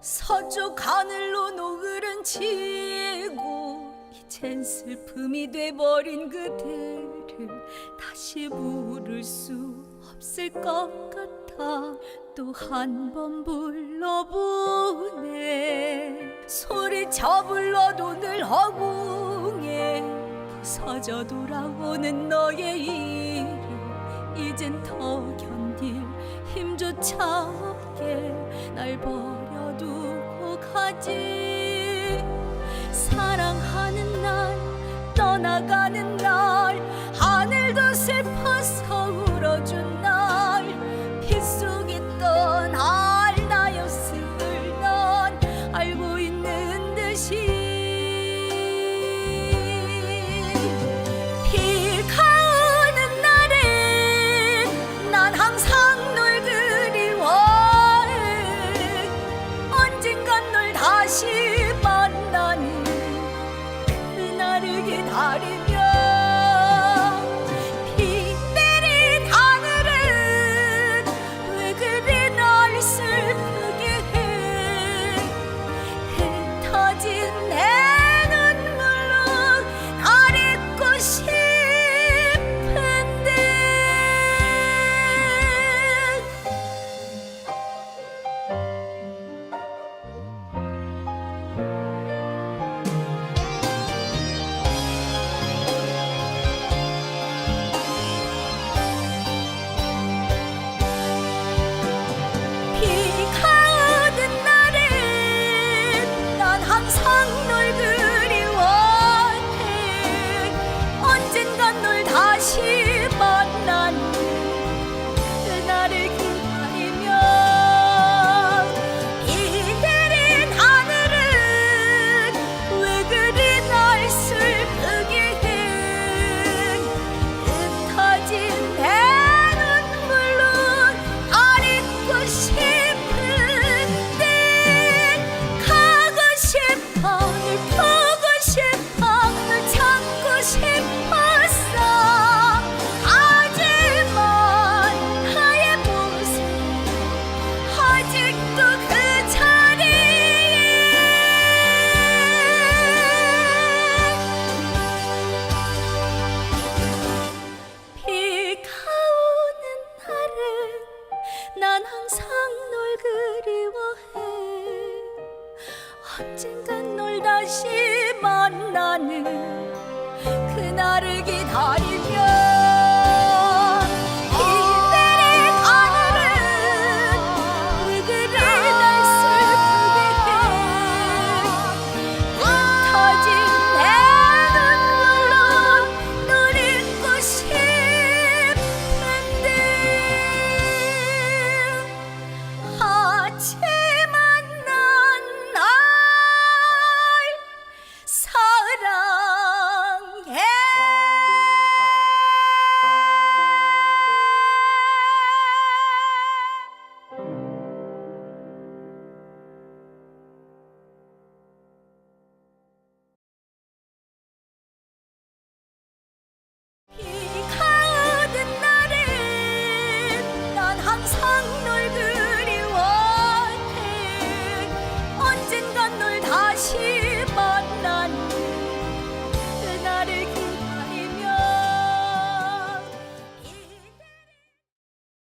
서쪽 하늘로 노을은 지구 이젠 슬픔이 돼버린 그대를 다시 부를 수 있을 것 같아. 또 한 번 불러보네. 소리쳐 불러도 늘 허공에 서져 돌아오는 너의 이름. 이젠 더 견딜 힘조차 없게 날 버려두고 가지. 사랑하는 날 떠나가는 날 하늘도 슬퍼서 울어준 언젠간 널 다시 만나는 그날을 기다리고